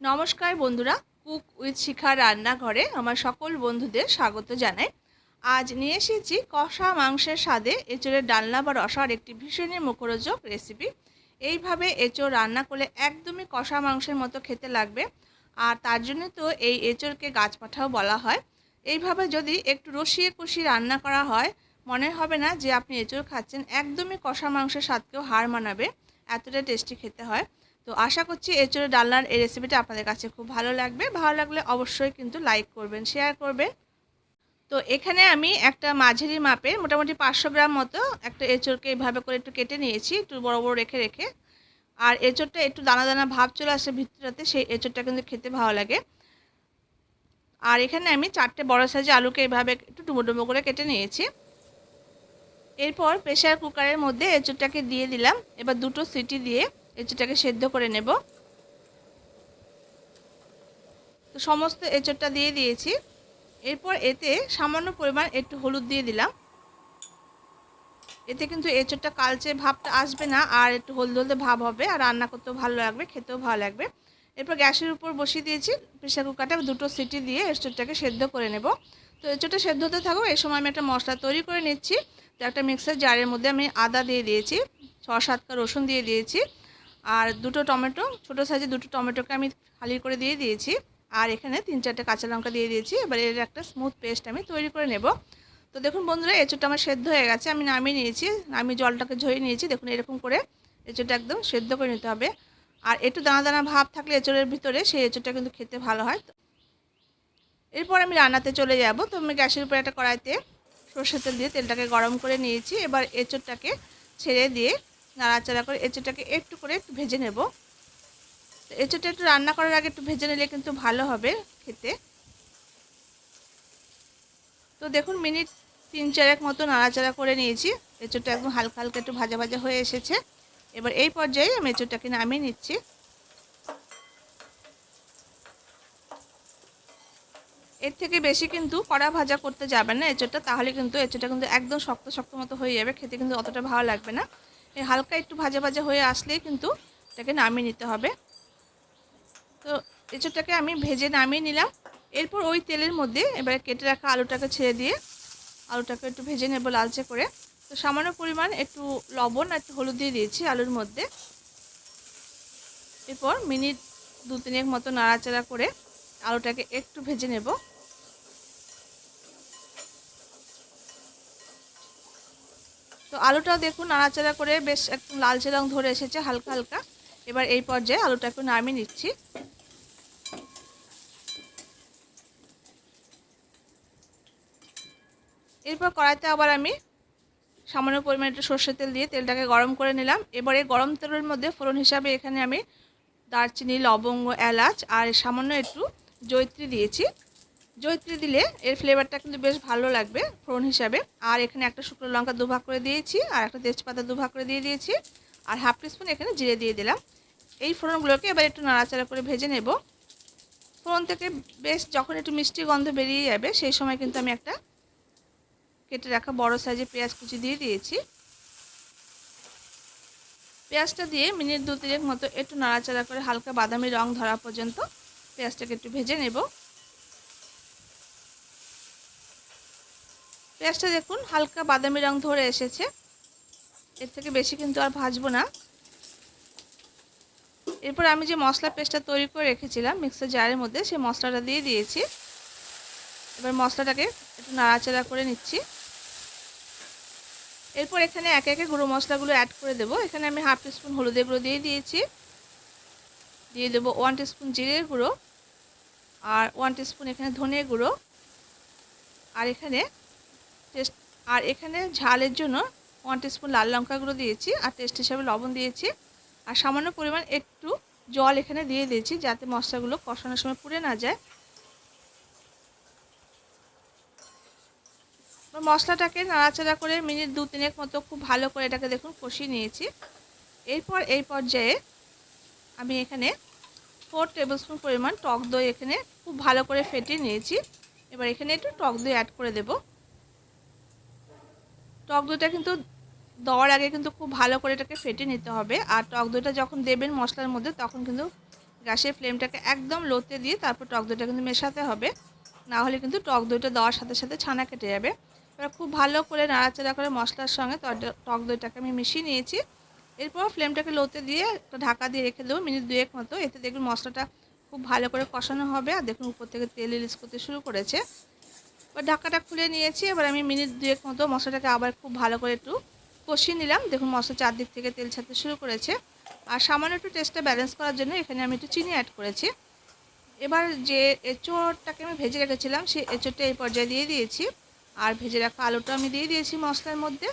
নমস্কার বন্ধুরা, cook with শিখা রান্নাঘরে আমার সকল বন্ধুদের স্বাগত জানাই। আজ নিয়ে এসেছি কষা মাংসের স্বাদে এঁচড়ের ডালনা বা রসার একটি ভীষণই মুখরোচক রেসিপি এইভাবে এঁচোড় রান্না করলে একদমই কষা মাংসের মতো খেতে লাগবে। আর তার জন্য তো এই এঁচড়কে গাছপাঠাও বলা হয়। এইভাবে যদি একটু রসিয়ে কষিয়ে রান্না করা হয়, মনে হবে না যে আপনি এঁচোড় খাচ্ছেন। একদমই কষা মাংসের স্বাদকেও হার মানাবে। এতটা টেস্টি খেতে হয়। তো আশা করছি এঁচড়ে ডালনার এই রেসিপিটা আপনাদের কাছে খুব ভালো লাগবে। ভালো লাগলে অবশ্যই কিন্তু লাইক করবেন শেয়ার করবেন। তো এখানে আমি একটা মাঝারি মাপে মোটামুটি পাঁচশো গ্রাম মতো একটা এঁচড়কে এইভাবে করে একটু কেটে নিয়েছি, একটু বড় বড় রেখে রেখে। আর এঁচড়টা একটু দানা দানা ভাব চলে আসে ভিতরটাতে, সেই এঁচড়টা কিন্তু খেতে ভালো লাগে। আর এখানে আমি চারটে বড় সাইজে আলুকে এইভাবে একটু ডুবো ডুবো করে কেটে নিয়েছি। এরপর প্রেশার কুকারের মধ্যে এঁচড়টাকে দিয়ে দিলাম। এবার দুটো সিটি দিয়ে এঁচোড়টাকে সেদ্ধ করে নেব। তো সমস্ত এঁচোড়টা দিয়ে দিয়েছি। এরপর এতে সামান্য পরিমাণ একটু হলুদ দিয়ে দিলাম। এতে কিন্তু এঁচোড়টা কালচে ভাবটা আসবে না, আর একটু হলদে হলদে ভাব হবে, আর রান্না করতেও ভালো লাগবে, খেতেও ভালো লাগবে। এরপর গ্যাসের উপর বসিয়ে দিয়েছি প্রেশার কুকারটা, দুটো সিটি দিয়ে এঁচোড়টাকে সেদ্ধ করে নেব। তো এঁচোড়টা সেদ্ধ হতে থাকো এই সময় আমি একটা মশলা তৈরি করে নিচ্ছি। তো একটা মিক্সার জারের মধ্যে আমি আদা দিয়ে দিয়েছি ছ সাতটা রসুন দিয়ে দিয়েছি। আর দুটো টমেটো, ছোটো সাইজে দুটো টমেটোকে আমি খালি করে দিয়ে দিয়েছি। আর এখানে তিন চারটে কাঁচা লঙ্কা দিয়ে দিয়েছি। এবার এর একটা স্মুথ পেস্ট আমি তৈরি করে নেব। তো দেখুন বন্ধুরা, এঁচোড়টা আমার সেদ্ধ হয়ে গেছে। আমি নামিয়ে নিয়েছি আমি জলটাকে ঝরিয়ে নিয়েছি। দেখুন এরকম করে এঁচোড়টা একদম সেদ্ধ করে নিতে হবে। আর একটু দানা দানা ভাব থাকলে এঁচোড়ের ভিতরে সেই এঁচোড়টা কিন্তু খেতে ভালো হয়। এরপর আমি রান্নাতে চলে যাব। তো আমি গ্যাসের উপরে একটা কড়াইতে সর্ষের তেল দিয়ে তেলটাকে গরম করে নিয়েছি। এবার এঁচোড়টাকে ছেড়ে দিয়ে নাড়াচাড়া করে এঁচোড়টাকে একটু করে একটু ভেজে নেব। এঁচোটা একটু রান্না করার আগে একটু ভেজে নিলে কিন্তু ভালো হবে খেতে। তো দেখুন মিনিট তিন চারেক মতো নাড়াচাড়া করে নিয়েছি। এঁচোড়টা একদম হালকা হালকা একটু ভাজা ভাজা হয়ে এসেছে। এবার এই পর্যায়ে আমি এঁচোড়টাকে নামিয়ে নিচ্ছি। এর থেকে বেশি কিন্তু কড়া ভাজা করতে যাবেন না এঁচোড়টা তাহলে কিন্তু এঁচোড়টা কিন্তু একদম শক্ত শক্ত মতো হয়ে যাবে, খেতে কিন্তু অতটা ভালো লাগবে না। হালকা একটু ভাজা ভাজা হয়ে আসলেই কিন্তু এটাকে নামিয়ে নিতে হবে। তো এঁচোড়টাকে আমি ভেজে নামিয়ে নিলাম। এরপর ওই তেলের মধ্যে এবারে কেটে রাখা আলুটাকে ছেড়ে দিয়ে আলুটাকে একটু ভেজে নেব লালচে করে। তো সামান্য পরিমাণ একটু লবণ আর একটু হলুদ দিয়ে দিয়েছি আলুর মধ্যে। এরপর মিনিট দু তিনেক মতো নাড়াচাড়া করে আলুটাকে একটু ভেজে নেব। তো আলুটাও দেখুন নাড়াচাড়া করে বেশ একদম লালচে রং ধরে এসেছে, হালকা হালকা। এবার এই পর্যায়ে আলুটা একটু নামিয়ে নিচ্ছি। এরপর কড়াইতে আবার আমি সামান্য পরিমাণে একটু সর্ষের তেল দিয়ে তেলটাকে গরম করে নিলাম। এবারে গরম তেলের মধ্যে ফোড়ন হিসাবে এখানে আমি দারচিনি, লবঙ্গ, এলাচ আর সামান্য একটু জৈত্রী দিয়েছি। জৈত্রী দিলে এর ফ্লেভারটা কিন্তু বেশ ভালো লাগবে ফোড়ন হিসাবে। আর এখানে একটা শুকনো লঙ্কা দুভাগ করে দিয়েছি, আর একটা তেজপাতা দুভাগ করে দিয়ে দিয়েছি, আর হাফ টিস্পুন এখানে জিরে দিয়ে দিলাম। এই ফোড়নগুলোকে এবার একটু নাড়াচাড়া করে ভেজে নেব। ফোড়ন থেকে বেশ যখন একটু মিষ্টি গন্ধ বেরিয়ে যাবে, সেই সময় কিন্তু আমি একটা কেটে রাখা বড় সাইজে পেঁয়াজ কুচি দিয়ে দিয়েছি। পেঁয়াজটা দিয়ে মিনিট দু তিনেক মতো একটু নাড়াচাড়া করে হালকা বাদামি রং ধরা পর্যন্ত পেঁয়াজটাকে একটু ভেজে নেব। পেঁয়াজটা দেখুন, হালকা বাদামি রং ধরে এসেছে। এর থেকে বেশি কিন্তু আর ভাজবো না। এরপর আমি যে মশলা পেস্টটা তৈরি করে রেখেছিলাম, মিক্সার জারের মধ্যে, সেই মশলাটা দিয়ে দিয়েছি। এবার মশলাটাকে একটু নাড়াচাড়া করে নিচ্ছি। এরপর এখানে একে একে গুঁড়ো মশলাগুলো অ্যাড করে দেবো। এখানে আমি হাফ টিস্পুন হলুদের গুঁড়ো দিয়ে দিয়েছি। দিয়ে দেবো ওয়ান টিস্পুন জিরের গুঁড়ো আর ওয়ান টিস্পুন এখানে ধনে গুঁড়ো। আর এখানে টেস্ট আর এখানে ঝালের জন্য ওয়ান টিস্পুন লাল লঙ্কা গুঁড়ো দিয়েছি, আর টেস্ট হিসাবে লবণ দিয়েছি। আর সামান্য পরিমাণ একটু জল এখানে দিয়ে দিয়েছি, যাতে মশলাগুলো কষানোর সময় পুড়ে না যায়। মশলাটাকে নাড়াচাড়া করে মিনিট দু তিনেক মতো খুব ভালো করে এটাকে দেখুন কষিয়ে নিয়েছি। এরপর এই পর্যায়ে আমি এখানে ফোর টেবিল স্পুন পরিমাণ টক দই এখানে খুব ভালো করে ফেটিয়ে নিয়েছি। এবার এখানে একটু টক দই অ্যাড করে দেব। টক দইটা কিন্তু দেওয়ার আগে কিন্তু খুব ভালো করে এটাকে ফেটে নিতে হবে। আর টক দইটা যখন দেবেন মশলার মধ্যে, তখন কিন্তু গ্যাসের ফ্লেমটাকে একদম লোতে দিয়ে তারপর টক দইটা কিন্তু মেশাতে হবে। না হলে কিন্তু টক দইটা দেওয়ার সাথে সাথে ছানা কেটে যাবে। এবার খুব ভালো করে নাড়াচাড়া করে মশলার সঙ্গে টক দইটাকে আমি মিশিয়ে নিয়েছি। এরপর ফ্লেমটাকে লোতে দিয়ে একটা ঢাকা দিয়ে রেখে দেবো মিনিট দুয়েক মতো। এতে দেখুন মশলাটা খুব ভালো করে কষানো হবে। আর দেখুন উপর থেকে তেল রিলিজ করতে শুরু করেছে। এবার ঢাকাটা খুলে নিয়েছি। এবার আমি মিনিট দুয়েক মতো মশলাটাকে আবার খুব ভালো করে একটু কষিয়ে নিলাম। দেখুন, মশলা চারদিক থেকে তেল ছাড়তে শুরু করেছে। আর সামান্য একটু টেস্টটা ব্যালেন্স করার জন্য এখানে আমি একটু চিনি অ্যাড করেছি। এবার যে এঁচোড়টাকে আমি ভেজে রেখেছিলাম, সেই এঁচোড়টা এই পর্যায়ে দিয়ে দিয়েছি। আর ভেজে রাখা আলুটা আমি দিয়ে দিয়েছি মশলার মধ্যে।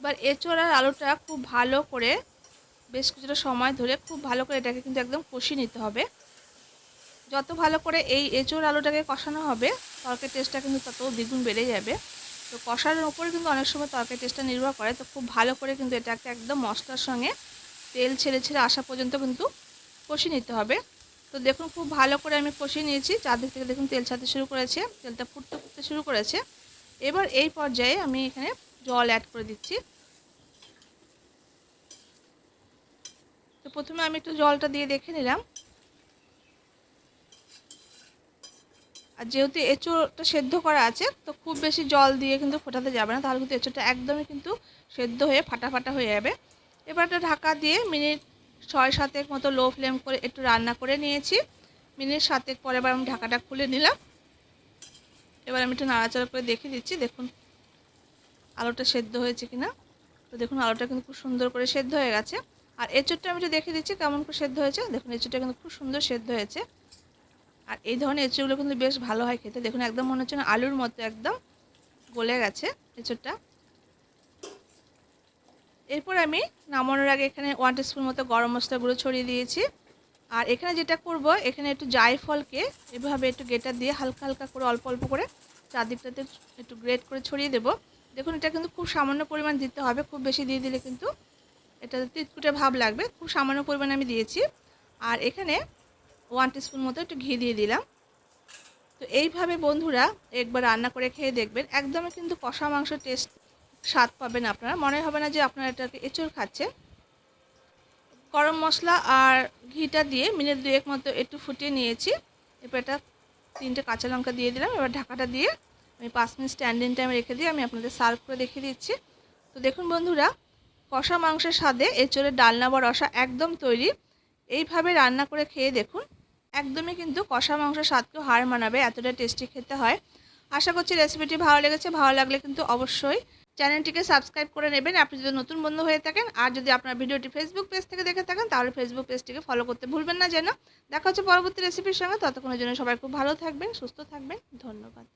এবার এঁচোড় আর আলুটা খুব ভালো করে, বেশ কিছুটা সময় ধরে খুব ভালো করে এটাকে কিন্তু একদম কষিয়ে নিতে হবে। যত ভালো করে এই এঁচোড় আলুটাকে কষানো হবে, তরকারি টেস্টটা কিন্তু তত দ্বিগুণ বেড়ে যাবে। তো কষানোর উপরে কিন্তু অনেক সময় তরকারি টেস্টটা নির্ভর করে। তো খুব ভালো করে কিন্তু এটাকে একদম মশলার সঙ্গে তেল ছেড়ে ছেড়ে আসা পর্যন্ত কিন্তু কষিয়ে নিতে হবে। তো দেখুন খুব ভালো করে আমি কষিয়ে নিয়েছি। চারদিক থেকে দেখুন তেল ছাড়তে শুরু করেছে, তেলটা ফুটতে ফুটতে শুরু করেছে। এবার এই পর্যায়ে আমি এখানে জল অ্যাড করে দিচ্ছি। তো প্রথমে আমি একটু জলটা দিয়ে দেখে নিলাম। আর যেহেতু এঁচোড়টা সেদ্ধ করা আছে, তো খুব বেশি জল দিয়ে কিন্তু ফোটাতে যাবে না, তাহলে কিন্তু এঁচোড়টা একদমই কিন্তু সেদ্ধ হয়ে ফাটা ফাটা হয়ে যাবে। এবার একটা ঢাকা দিয়ে মিনিট ছয় সাতেক মতো লো ফ্লেম করে একটু রান্না করে নিয়েছি। মিনিট সাতেক পরে এবার আমি ঢাকাটা খুলে নিলাম। এবার আমি একটু নাড়াচাড়া করে দেখে দিচ্ছি, দেখুন আলুটা সেদ্ধ হয়েছে কিনা। তো দেখুন আলুটা কিন্তু খুব সুন্দর করে সেদ্ধ হয়ে গেছে। আর এঁচোড়টা আমি একটু দেখে দিচ্ছি কেমন করে সেদ্ধ হয়েছে। দেখুন এঁচোড়টা কিন্তু খুব সুন্দর সেদ্ধ হয়েছে। আর এই ধরনের এঁচোড়গুলো কিন্তু বেশ ভালো হয় খেতে। দেখুন, একদম মনে হচ্ছে না আলুর মতো একদম গলে গেছে এঁচোড়টা। এরপর আমি নামানোর আগে এখানে ওয়ান টিস্পুন মতো গরম মশলা গুঁড়ো ছড়িয়ে দিয়েছি। আর এখানে যেটা করব, এখানে একটু জায়ফলকে এভাবে একটু গেটার দিয়ে হালকা হালকা করে, অল্প অল্প করে চারদিকটাতে একটু গ্রেট করে ছড়িয়ে দেব। দেখুন, এটা কিন্তু খুব সামান্য পরিমাণ দিতে হবে, খুব বেশি দিয়ে দিলে কিন্তু এটা তিতকুটে ভাব লাগবে। খুব সামান্য পরিমাণে আমি দিয়েছি। আর এখানে ওয়ান টিস্পুন মতো একটু ঘি দিয়ে দিলাম। তো এইভাবে বন্ধুরা একবার রান্না করে খেয়ে দেখবেন। একদমই কিন্তু কষা মাংস টেস্ট স্বাদ পাবেন আপনারা। মনে হবে না যে আপনারা এটাকে এঁচড় খাচ্ছে গরম মশলা আর ঘিটা দিয়ে মিনিট দুয়েক মতো একটু ফুটিয়ে নিয়েছি। এরপর এটা তিনটে কাঁচা লঙ্কা দিয়ে দিলাম। এবার ঢাকাটা দিয়ে আমি পাঁচ মিনিট স্ট্যান্ডিং টাইমে রেখে দিয়ে আমি আপনাদের সার্ভ করে দেখিয়ে দিচ্ছি। তো দেখুন বন্ধুরা, কষা মাংসের স্বাদে এঁচড়ের ডালনা বা রসা একদম তৈরি। এইভাবে রান্না করে খেয়ে দেখুন। একদমই কিন্তু কষা মাংস স্বাদকেও হার মানাবে, এতটা টেস্টি খেতে হয়। আশা করছি রেসিপিটি ভালো লেগেছে, ভালো লাগলে কিন্তু অবশ্যই চ্যানেলটিকে সাবস্ক্রাইব করে নেবেন। আপনি যদি নতুন বন্ধু হয়ে থাকেন আর যদি আপনার ভিডিওটি ফেসবুক পেজ থেকে দেখে থাকেন, তাহলে ফেসবুক পেজটিকে ফলো করতে ভুলবেন না যেন। দেখা হচ্ছে পরবর্তী রেসিপির সঙ্গে। ততক্ষণের জন্য সবাই খুব ভালো থাকবেন, সুস্থ থাকবেন। ধন্যবাদ।